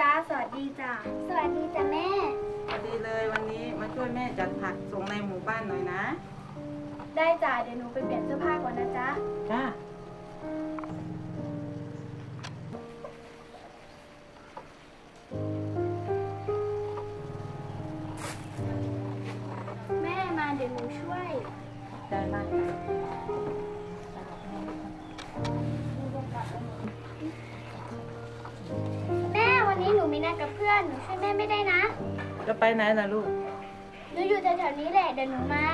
จ้าสวัสดีจ้าสวัสดีจ้ะแม่พอดีเลยวันนี้มาช่วยแม่จัดผักส่งในหมู่บ้านหน่อยนะ ได้จ้าเดี๋ยวหนูไปเปลี่ยนเสื้อผ้าก่อนนะจ๊ะจ้าแม่มาเดี๋ยวหนูช่วยได้มาก นัดกับเพื่อนหนูช่วยแม่ไม่ได้นะ จะไปไหนล่ะลูก หนูอยู่แถวๆนี้แหละ เดี๋ยวหนูมา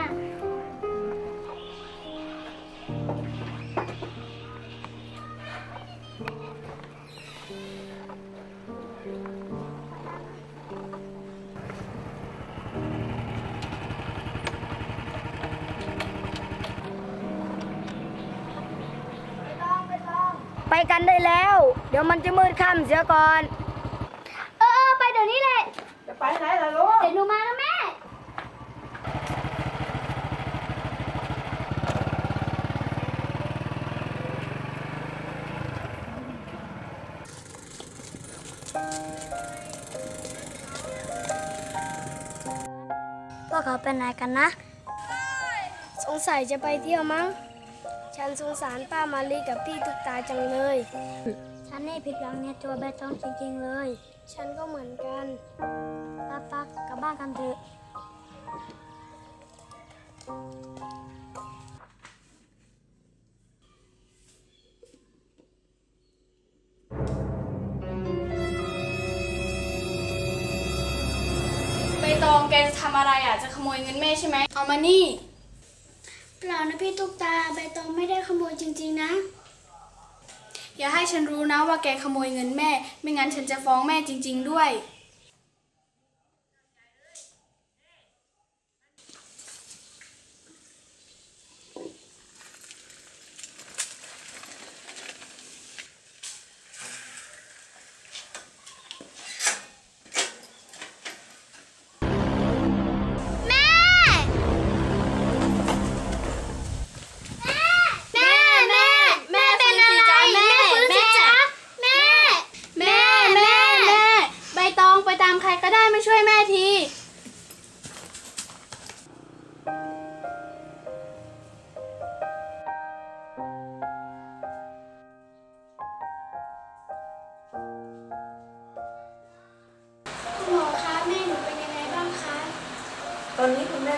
ไปกันได้แล้ว เดี๋ยวมันจะมืดค่ำเสียก่อน เออเออไปเดี๋ยว นี้แหละ จะไปไหนล่ะลูกเดี๋ยวหนูมานะแม่ พวกเขาไปไหนกันนะ สงสัยจะไปเที่ยวมั้ง ฉันสงสารป้ามาลีกับพี่ทุกตาจังเลย ฉันนี่ผิดหวังในตัวใบตองจริงๆเลย ฉันก็เหมือนกันป้าปักกลับบ้านกันเถอะใบตองแกจะทำอะไรอะ จะขโมยเงินแม่ใช่ไหม เอามานี่ เปล่านะพี่ตุ๊กตา ใบตองไม่ได้ขโมยจริง ๆ นะ อย่าให้ฉันรู้นะว่าแกขโมยเงินแม่ ไม่งั้นฉันจะฟ้องแม่จริง ๆ ด้วย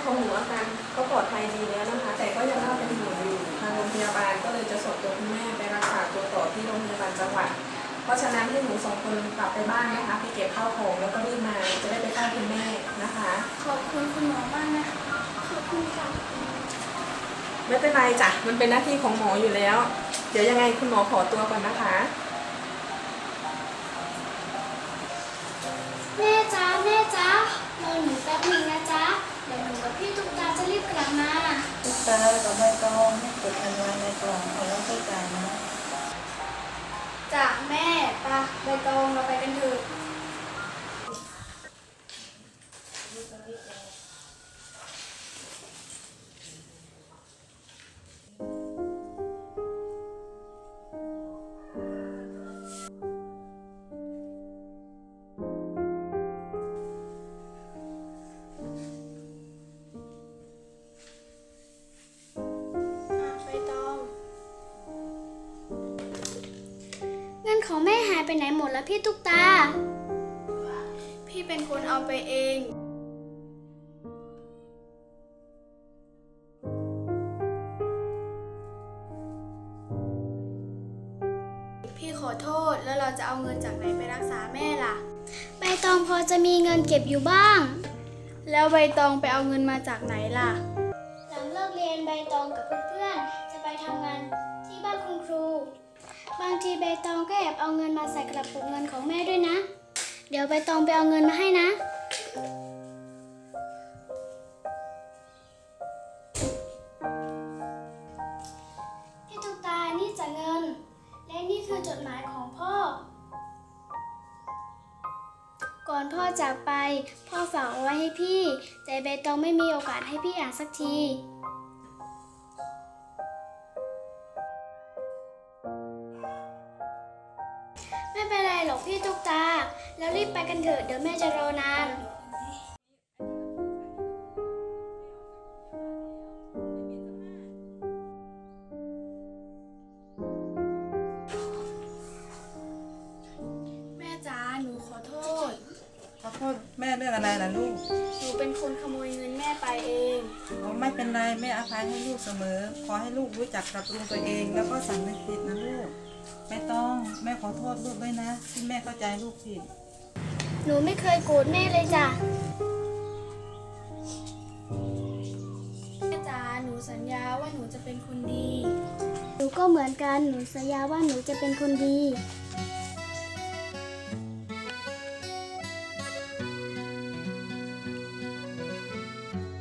ของหนูอาการก็ปลอดภัยดีแล้วนะคะ แต่ก็ยังน่าเป็นห่วงอยู่ทางโรงพยาบาลก็เลยจะส่งตัวคุณแม่ไปรักษาตัวต่อที่โรงพยาบาลจังหวัด เพราะฉะนั้นให้หนูสองคนกลับไปบ้านนะคะไปเก็บข้าวของแล้วก็รีบมาจะได้ไปเฝ้าคุณแม่นะคะ ขอบคุณคุณหมอมากนะคะขอบคุณค่ะไม่เป็นไรจ้ะมันเป็นหน้าที่ของหมออยู่แล้ว เดี๋ยวยังไงคุณหมอขอตัวก่อนนะคะ แม่จ้าแม่จ้ารอหนูแป๊บหนึงนะจ๊ะ เดี๋ยวหนูกับพี่ตุ๊กตาจะรีบกลับมา ตุ๊กตากับใบตองให้เก็บกันไว้ในกล่องเอาแล้วค่อยจ่ายนะจ้ะแม่ไปะใบตองเราไปกันเถอะอะ ไปไหนหมดแล้วพี่ตุ๊กตา พี่เป็นคนเอาไปเอง พี่ขอโทษแล้วเราจะเอาเงินจากไหนไปรักษาแม่ล่ะ ใบตองพอจะมีเงินเก็บอยู่บ้าง แล้วใบตองไปเอาเงินมาจากไหนล่ะ หลังเลิกเรียนใบตองกับเพื่อนๆจะไปทำงานที่บ้านคุณครู บางทีใบตองก็แอบเอาเงินมาใส่กระปุกเงินของแม่ด้วยนะ เดี๋ยวใบตองไปเอาเงินมาให้นะ พี่ตุ๊กตา นี่จะเงิน และนี่คือจดหมายของพ่อ ก่อนพ่อจากไป พ่อฝากเอาไว้ให้พี่ แต่ใบตองไม่มีโอกาสให้พี่อ่านสักที ไม่เป็นไรหรอกพี่ตุ๊กตาแล้วรีบเถอะเดี๋ยวแม่จะรอนานแม่จ๋าหนูขอโทษ ขอโทษแม่เรื่องอะไรล่ะลูกหนูเป็นคนขโมยเงินแม่ไปเอง อ๋อไม่เป็นไรแม่อภัยให้ลูกเสมอ ขอให้ลูกรู้จักปรับปรุงตัวเอง แล้วก็สำนึกผิดนะลูก ไม่ต้องแม่ขอโทษลูกด้วยนะ ที่แม่เข้าใจลูกผิด หนูไม่เคยโกรธแม่เลยจ้ะ แม่จ๋าหนูสัญญาว่าหนูจะเป็นคนดี หนูก็เหมือนกัน หนูสัญญาว่าหนูจะเป็นคนดี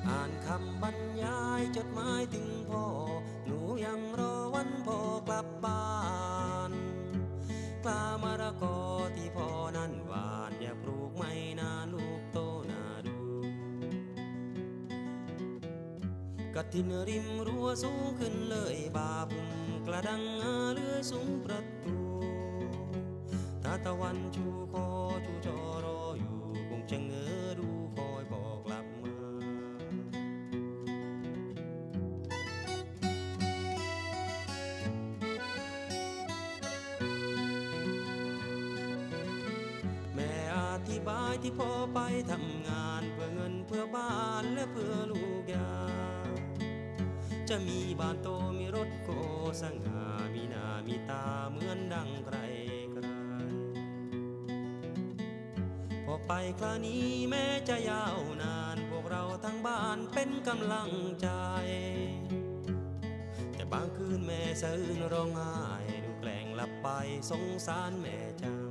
อ่านคำบรรยายจดหมายถึงพ่อ หนูยังรอวันพ่อกลับบ้าน กล้ามะระกอที่พ่อนั้น กระทินริมรั้วสูงขึ้นเลยบาบุมกระดังงาเลือยสูงประตูตาตะวันชูคอชูจอรออยู่คงจะเงอดูคอยบอกกลับมาแม่อธิบายที่พ่อไปทำงานเพื่อเงินเพื่อบ้านและเพื่อลูกยา จะมีบ้านโตมีรถโกสง่ามีหน้ามีตาเหมือนดังใครใครพอไปคราวนี้แม้จะยาวนาน พวกเราทั้งบ้านเป็นกำลังใจ แต่บางคืนแม่สะอื้นร้องไห้ดูแกล้งหลับไปสงสารแม่จ้า